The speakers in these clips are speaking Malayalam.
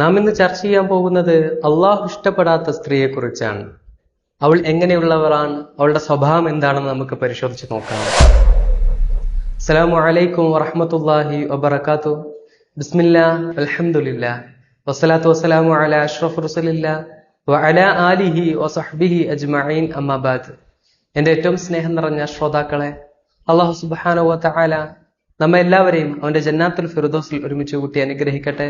നാം ഇന്ന് ചർച്ച ചെയ്യാൻ പോകുന്നത് അള്ളാഹു ഇഷ്ടപ്പെടാത്ത സ്ത്രീയെക്കുറിച്ചാണ്. അവൾ എങ്ങനെയുള്ളവളാണ്? അവളുടെ സ്വഭാവം എന്താണെന്ന് നമുക്ക് പരിശോധിച്ച് നോക്കാം. അസ്സലാമു അലൈക്കും വറഹമത്തല്ലാഹി വബർക്കാത്തു ബിസ്മില്ല അലഹമുല്ല വസ്സലാത്തു വസ്സലാമു അല അഷ്റഫ് റസൂലില്ലാ വഅലാ ആലിഹി വസഹ്ബിഹി അജ്മഈൻ അമ്മാബാദ് എന്റെ ഏറ്റവും സ്നേഹം നിറഞ്ഞ ശ്രോതാക്കളെ അള്ളാഹു സുബാനോ വതആല നമ്മ എല്ലാവരെയും അവന്റെ ജന്നാത്തുൽ ഫിറുദോസിൽ ഒരുമിച്ച് കൂട്ടി അനുഗ്രഹിക്കട്ടെ.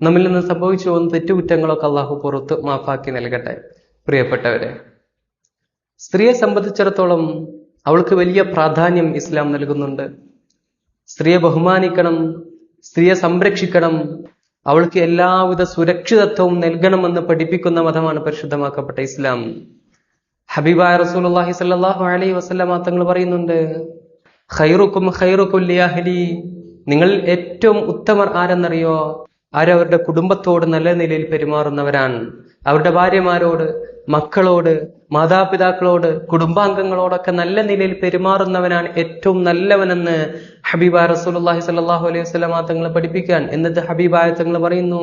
നമ്മിൽ നിന്ന് സംഭവിച്ചു പോകുന്ന തെറ്റുകുറ്റങ്ങളൊക്കെ അള്ളാഹു പുറത്ത് മാഫാക്കി നൽകട്ടെ. പ്രിയപ്പെട്ടവരെ സ്ത്രീയെ സംബന്ധിച്ചിടത്തോളം അവൾക്ക് വലിയ പ്രാധാന്യം ഇസ്ലാം നൽകുന്നുണ്ട്. സ്ത്രീയെ ബഹുമാനിക്കണം സ്ത്രീയെ സംരക്ഷിക്കണം അവൾക്ക് എല്ലാവിധ സുരക്ഷിതത്വവും നൽകണമെന്ന് പഠിപ്പിക്കുന്ന മതമാണ് പരിശുദ്ധമാക്കപ്പെട്ട ഇസ്ലാം. ഹബീബായ റസൂലുള്ളാഹി സ്വല്ലല്ലാഹു അലൈഹി വസല്ലമ തങ്ങൾ പറയുന്നുണ്ട് ഖൈറുക്കും ഖൈറുക്കും നിങ്ങൾ ഏറ്റവും ഉത്തമർ ആരെന്നറിയോ? ആരവരുടെ കുടുംബത്തോട് നല്ല നിലയിൽ പെരുമാറുന്നവരാണ്. അവരുടെ ഭാര്യമാരോട് മക്കളോട് മാതാപിതാക്കളോട് കുടുംബാംഗങ്ങളോടൊക്കെ നല്ല നിലയിൽ പെരുമാറുന്നവനാണ് ഏറ്റവും നല്ലവനെന്ന് ഹബീബ റസൂലുള്ളാഹി സ്വല്ലല്ലാഹു അലൈഹി വസ്ലാം തങ്ങൾ പഠിപ്പിക്കാൻ. എന്നിട്ട് ഹബീബായ തങ്ങൾ പറയുന്നു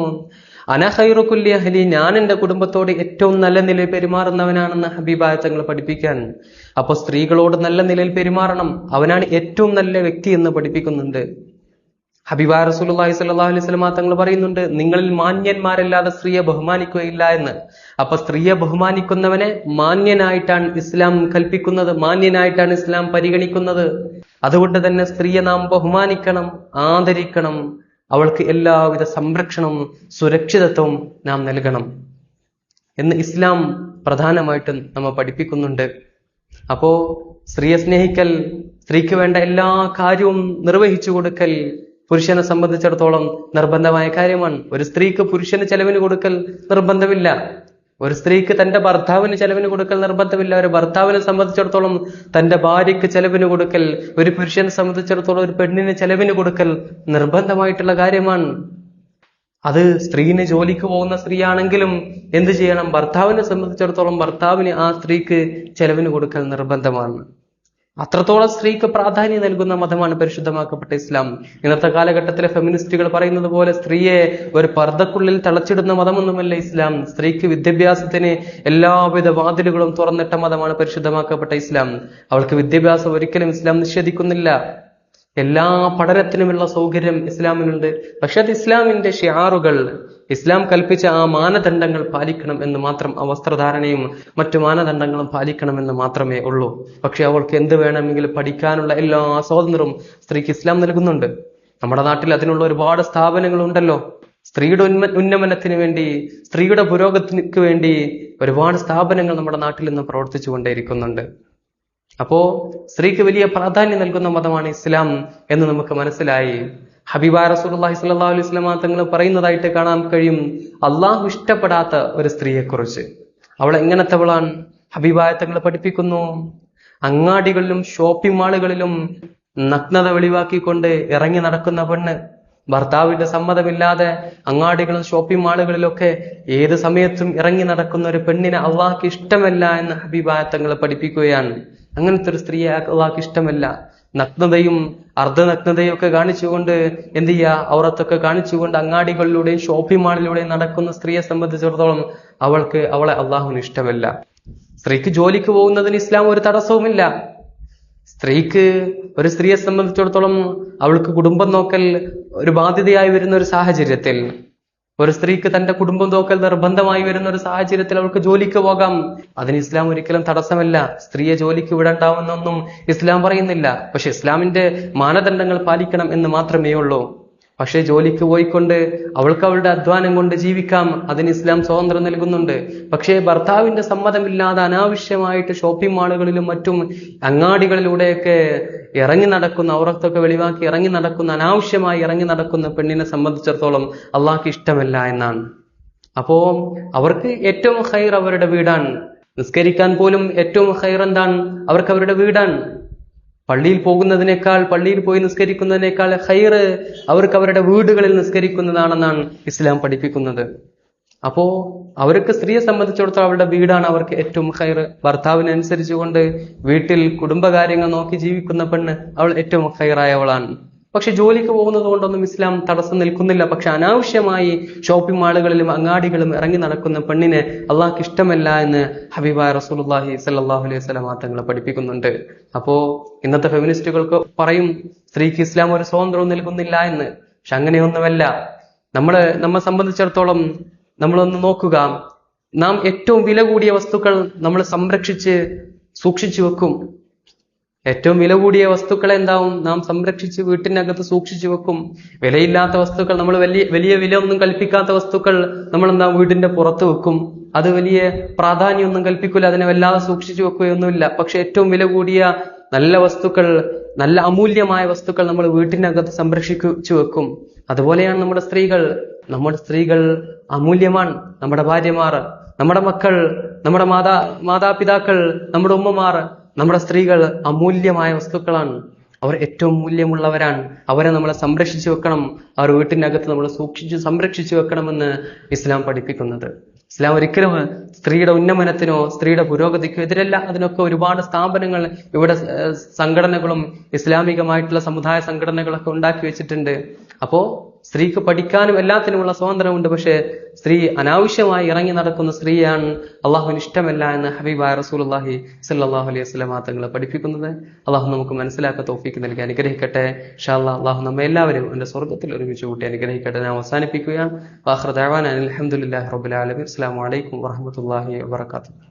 അനഹൈറുക്കുല്ലി അഹലി ഞാൻ എന്റെ കുടുംബത്തോട് ഏറ്റവും നല്ല നിലയിൽ പെരുമാറുന്നവനാണെന്ന് ഹബീബായ തങ്ങൾ പഠിപ്പിക്കാൻ. അപ്പൊ സ്ത്രീകളോട് നല്ല നിലയിൽ പെരുമാറണം. അവനാണ് ഏറ്റവും നല്ല വ്യക്തി എന്ന് പഠിപ്പിക്കുന്നുണ്ട്. ഹബീബാ റസൂലുള്ളാഹി സ്വല്ലല്ലാഹു അലൈഹി വസല്ലം തങ്ങൾ പറയുന്നുണ്ട് നിങ്ങളിൽ മാന്യന്മാരല്ലാതെ സ്ത്രീയെ ബഹുമാനിക്കുകയില്ല എന്ന്. അപ്പൊ സ്ത്രീയെ ബഹുമാനിക്കുന്നവനെ മാന്യനായിട്ടാണ് ഇസ്ലാം കൽപ്പിക്കുന്നത് മാന്യനായിട്ടാണ് ഇസ്ലാം പരിഗണിക്കുന്നത്. അതുകൊണ്ട് തന്നെ സ്ത്രീയെ നാം ബഹുമാനിക്കണം ആദരിക്കണം. അവൾക്ക് എല്ലാവിധ സംരക്ഷണവും സുരക്ഷിതത്വവും നാം നൽകണം എന്ന് ഇസ്ലാം പ്രധാനമായിട്ടും നമ്മെ പഠിപ്പിക്കുന്നുണ്ട്. അപ്പോ സ്ത്രീയെ സ്നേഹിക്കൽ സ്ത്രീക്ക് വേണ്ട എല്ലാ കാര്യവും നിർവഹിച്ചു കൊടുക്കൽ പുരുഷനെ സംബന്ധിച്ചിടത്തോളം നിർബന്ധമായ കാര്യമാണ്. ഒരു സ്ത്രീക്ക് പുരുഷന് ചെലവിന് കൊടുക്കൽ നിർബന്ധമില്ല. ഒരു സ്ത്രീക്ക് തന്റെ ഭർത്താവിന് ചെലവിന് കൊടുക്കൽ നിർബന്ധമില്ല. ഒരു ഭർത്താവിനെ സംബന്ധിച്ചിടത്തോളം തന്റെ ഭാര്യയ്ക്ക് ചെലവിന് കൊടുക്കൽ ഒരു പുരുഷനെ സംബന്ധിച്ചിടത്തോളം ഒരു പെണ്ണിന് ചെലവിന് കൊടുക്കൽ നിർബന്ധമായിട്ടുള്ള കാര്യമാണ്. അത് സ്ത്രീന് ജോലിക്ക് പോകുന്ന സ്ത്രീയാണെങ്കിലും എന്ത് ചെയ്യണം? ഭർത്താവിനെ സംബന്ധിച്ചിടത്തോളം ഭർത്താവിന് ആ സ്ത്രീക്ക് ചെലവിന് കൊടുക്കൽ നിർബന്ധമാണ്. അത്രത്തോളം സ്ത്രീക്ക് പ്രാധാന്യം നൽകുന്ന മതമാണ് പരിശുദ്ധമാക്കപ്പെട്ട ഇസ്ലാം. ഇന്നത്തെ കാലഘട്ടത്തിലെ ഫെമിനിസ്റ്റുകൾ പറയുന്നത് പോലെ സ്ത്രീയെ ഒരു പർദ്ദക്കുള്ളിൽ തളച്ചിടുന്ന മതമൊന്നുമല്ല ഇസ്ലാം. സ്ത്രീക്ക് വിദ്യാഭ്യാസത്തിന് എല്ലാവിധ വാതിലുകളും തുറന്നിട്ട മതമാണ് പരിശുദ്ധമാക്കപ്പെട്ട ഇസ്ലാം. അവൾക്ക് വിദ്യാഭ്യാസം ഒരിക്കലും ഇസ്ലാം നിഷേധിക്കുന്നില്ല. എല്ലാ പഠനത്തിനുമുള്ള സൗകര്യം ഇസ്ലാമിനുണ്ട്. പക്ഷെ അത് ഇസ്ലാമിന്റെ ഷിയാറുകൾ ഇസ്ലാം കൽപ്പിച്ച ആ മാനദണ്ഡങ്ങൾ പാലിക്കണം എന്ന് മാത്രം ആ വസ്ത്രധാരണയും മറ്റു മാനദണ്ഡങ്ങളും പാലിക്കണമെന്ന് മാത്രമേ ഉള്ളൂ. പക്ഷെ അവൾക്ക് എന്ത് വേണമെങ്കിലും പഠിക്കാനുള്ള എല്ലാ സ്വാതന്ത്ര്യവും സ്ത്രീക്ക് ഇസ്ലാം നൽകുന്നുണ്ട്. നമ്മുടെ നാട്ടിൽ അതിനുള്ള ഒരുപാട് സ്ഥാപനങ്ങളുണ്ടല്ലോ. സ്ത്രീയുടെ ഉന്മ ഉന്നമനത്തിന് വേണ്ടി സ്ത്രീയുടെ പുരോഗതിക്ക് വേണ്ടി ഒരുപാട് സ്ഥാപനങ്ങൾ നമ്മുടെ നാട്ടിൽ നിന്ന് പ്രവർത്തിച്ചു കൊണ്ടേയിരിക്കുന്നുണ്ട് അപ്പോ സ്ത്രീക്ക് വലിയ പ്രാധാന്യം നൽകുന്ന മതമാണ് ഇസ്ലാം എന്ന് നമുക്ക് മനസ്സിലായി. ഹബീബാ റസൂലി സ്വല്ലല്ലാഹു അലൈഹി വസല്ലമ തങ്ങൾ പറയുന്നതായിട്ട് കാണാൻ കഴിയും. അള്ളാഹു ഇഷ്ടപ്പെടാത്ത ഒരു സ്ത്രീയെക്കുറിച്ച്. അവൾ എങ്ങനത്തെവളാണ് ഹബീബായ തങ്ങൾ പഠിപ്പിക്കുന്നു. അങ്ങാടികളിലും ഷോപ്പിംഗ് മാളുകളിലും നഗ്നത വെളിവാക്കിക്കൊണ്ട് ഇറങ്ങി നടക്കുന്ന പെണ്ണ്. ഭർത്താവിന്റെ സമ്മതമില്ലാതെ അങ്ങാടികളും ഷോപ്പിംഗ് മാളുകളിലൊക്കെ ഏത് സമയത്തും ഇറങ്ങി നടക്കുന്ന ഒരു പെണ്ണിനെ അള്ളാഹ്ക്ക് ഇഷ്ടമല്ല എന്ന് ഹബീബായ തങ്ങൾ പഠിപ്പിക്കുകയാണ്. അങ്ങനത്തെ ഒരു സ്ത്രീയെ അള്ളാഹ്ക്ക് ഇഷ്ടമല്ല. നഗ്നതയും അർദ്ധനഗ്നതയും ഒക്കെ കാണിച്ചുകൊണ്ട് എന്ത് ചെയ്യുക ഔറത്തൊക്കെ കാണിച്ചുകൊണ്ട് അങ്ങാടികളിലൂടെയും ഷോപ്പിംഗ് മാളിലൂടെയും നടക്കുന്ന സ്ത്രീയെ സംബന്ധിച്ചിടത്തോളം അവൾക്ക് അവളെ അള്ളാഹുവിന് ഇഷ്ടമല്ല. സ്ത്രീക്ക് ജോലിക്ക് പോകുന്നതിന് ഇസ്ലാം ഒരു തടസ്സവുമില്ല. സ്ത്രീക്ക് ഒരു സ്ത്രീയെ സംബന്ധിച്ചിടത്തോളം അവൾക്ക് കുടുംബം നോക്കൽ ഒരു ബാധ്യതയായി വരുന്ന ഒരു സാഹചര്യത്തിൽ ഒരു സ്ത്രീക്ക് തന്റെ കുടുംബം തോക്കൽ നിർബന്ധമായി വരുന്ന ഒരു സാഹചര്യത്തിൽ അവൾക്ക് ജോലിക്ക് പോകാം. അതിന് ഇസ്ലാം ഒരിക്കലും തടസ്സമല്ല. സ്ത്രീയെ ജോലിക്ക് വിടണ്ടാവുന്നൊന്നും ഇസ്ലാം പറയുന്നില്ല. പക്ഷെ ഇസ്ലാമിന്റെ മാനദണ്ഡങ്ങൾ പാലിക്കണം എന്ന് മാത്രമേ ഉള്ളൂ പക്ഷേ ജോലിക്ക് പോയിക്കൊണ്ട് അവൾക്ക് അവളുടെ അധ്വാനം കൊണ്ട് ജീവിക്കാം അതിന് ഇസ്ലാം സ്വാതന്ത്ര്യം നൽകുന്നുണ്ട്. പക്ഷേ ഭർത്താവിന്റെ സമ്മതമില്ലാതെ അനാവശ്യമായിട്ട് ഷോപ്പിംഗ് മാളുകളിലും മറ്റും അങ്ങാടികളിലൂടെയൊക്കെ ഇറങ്ങി നടക്കുന്ന ഔറത്തൊക്കെ വെളിവാക്കി ഇറങ്ങി നടക്കുന്ന അനാവശ്യമായി ഇറങ്ങി നടക്കുന്ന പെണ്ണിനെ സംബന്ധിച്ചിടത്തോളം അള്ളാഹ്ക്ക് ഇഷ്ടമല്ല എന്നാണ്. അപ്പോ അവർക്ക് ഏറ്റവും ഹൈർ അവരുടെ വീടാണ്. നിസ്കരിക്കാൻ പോലും ഏറ്റവും ഹൈർ എന്താണ്? അവർക്ക് അവരുടെ വീടാണ്. പള്ളിയിൽ പോകുന്നതിനേക്കാൾ പള്ളിയിൽ പോയി നിസ്കരിക്കുന്നതിനേക്കാൾ ഹൈറ് അവർക്ക് അവരുടെ വീടുകളിൽ നിസ്കരിക്കുന്നതാണെന്നാണ് ഇസ്ലാം പഠിപ്പിക്കുന്നത്. അപ്പോ അവർക്ക് സ്ത്രീയെ സംബന്ധിച്ചിടത്തോളം അവരുടെ വീടാണ് അവർക്ക് ഏറ്റവും ഹൈർ ഭർത്താവിനനുസരിച്ചുകൊണ്ട് വീട്ടിൽ കുടുംബകാര്യങ്ങൾ നോക്കി ജീവിക്കുന്ന പെണ്ണ് അവൾ ഏറ്റവും ഹൈറായവളാണ് പക്ഷെ ജോലിക്ക് പോകുന്നത് കൊണ്ടൊന്നും ഇസ്ലാം തടസ്സം നിൽക്കുന്നില്ല. പക്ഷെ അനാവശ്യമായി ഷോപ്പിംഗ് മാളുകളിലും അങ്ങാടികളും ഇറങ്ങി നടക്കുന്ന പെണ്ണിനെ അള്ളാഹ്ക്ക് ഇഷ്ടമല്ല എന്ന് ഹബീബ റസൂലുള്ളാഹി സല്ലാഹു അലൈഹി വസല്ലം തങ്ങൾ പഠിപ്പിക്കുന്നുണ്ട്. അപ്പോ ഇന്നത്തെ ഫെമിനിസ്റ്റുകൾക്ക് പറയും സ്ത്രീക്ക് ഇസ്ലാം ഒരു സ്വാതന്ത്ര്യവും നൽകുന്നില്ല എന്ന്. പക്ഷെ അങ്ങനെയൊന്നുമല്ല. നമ്മൾ നമ്മെ സംബന്ധിച്ചിടത്തോളം നമ്മളൊന്ന് നോക്കുക. നാം ഏറ്റവും വില കൂടിയ വസ്തുക്കൾ നമ്മൾ സംരക്ഷിച്ച് സൂക്ഷിച്ചു വെക്കും. ഏറ്റവും വില കൂടിയ വസ്തുക്കളെ എന്താവും? നാം സംരക്ഷിച്ച് വീട്ടിനകത്ത് സൂക്ഷിച്ചു വെക്കും. വിലയില്ലാത്ത വസ്തുക്കൾ നമ്മൾ വലിയ വലിയ വില ഒന്നും കൽപ്പിക്കാത്ത വസ്തുക്കൾ നമ്മൾ എന്താ വീടിന്റെ പുറത്ത് വെക്കും. അത് വലിയ പ്രാധാന്യമൊന്നും കൽപ്പിക്കില്ല അതിനെ വല്ലാതെ സൂക്ഷിച്ചു വെക്കുകയൊന്നുമില്ല. പക്ഷെ ഏറ്റവും വില കൂടിയ നല്ല വസ്തുക്കൾ നല്ല അമൂല്യമായ വസ്തുക്കൾ നമ്മൾ വീട്ടിനകത്ത് സംരക്ഷിച്ചു വെക്കും. അതുപോലെയാണ് നമ്മുടെ സ്ത്രീകൾ. നമ്മുടെ സ്ത്രീകൾ അമൂല്യമാണ്. നമ്മുടെ ഭാര്യമാർ നമ്മുടെ മക്കൾ നമ്മുടെ മാതാ മാതാപിതാക്കൾ നമ്മുടെ ഉമ്മമാർ. നമ്മുടെ സ്ത്രീകൾ അമൂല്യമായ വസ്തുക്കളാണ്. അവർ ഏറ്റവും മൂല്യമുള്ളവരാണ്. അവരെ നമ്മളെ സംരക്ഷിച്ചു വെക്കണം. അവർ വീട്ടിനകത്ത് നമ്മൾ സൂക്ഷിച്ച് സംരക്ഷിച്ചു വെക്കണമെന്ന് ഇസ്ലാം പഠിപ്പിക്കുന്നത്. ഇസ്ലാം ഒരിക്കലും സ്ത്രീയുടെ ഉന്നമനത്തിനോ സ്ത്രീയുടെ പുരോഗതിക്കോ എതിരല്ല. അതിനൊക്കെ ഒരുപാട് സ്ഥാപനങ്ങൾ ഇവിടെ സംഘടനകളും ഇസ്ലാമികമായിട്ടുള്ള സമുദായ സംഘടനകളൊക്കെ ഉണ്ടാക്കി വെച്ചിട്ടുണ്ട്. അപ്പോ സ്ത്രീക്ക് പഠിക്കാനും എല്ലാത്തിനുമുള്ള സ്വാതന്ത്ര്യമുണ്ട്. പക്ഷേ സ്ത്രീ അനാവശ്യമായി ഇറങ്ങി നടക്കുന്ന സ്ത്രീയാണ് അള്ളാഹുവിന് ഇഷ്ടമല്ല എന്ന് ഹബീബായ റസൂലുള്ളാഹി സല്ലാഹു അലൈഹി വസല്ലം തങ്ങളെ പഠിപ്പിക്കുന്നത്. അള്ളാഹു നമുക്ക് മനസ്സിലാക്ക തോഫിക്ക് നൽകി. അനുഗ്രഹിക്കട്ടെ. ഷാല്ലാ അള്ളാഹു നമ്മെ എല്ലാവരും എന്റെ സ്വർഗത്തിൽ ഒരുമിച്ച് കൂട്ടി അനുഗ്രഹിക്കട്ടെ. ഞാൻ അവസാനിപ്പിക്കുകയാണ്. വാഹൃദാൻ അലഹമുല്ലാ റബുലാലമി അസ്സാം വലൈക്കും വാഹമത്തല്ലാഹി വാത്തു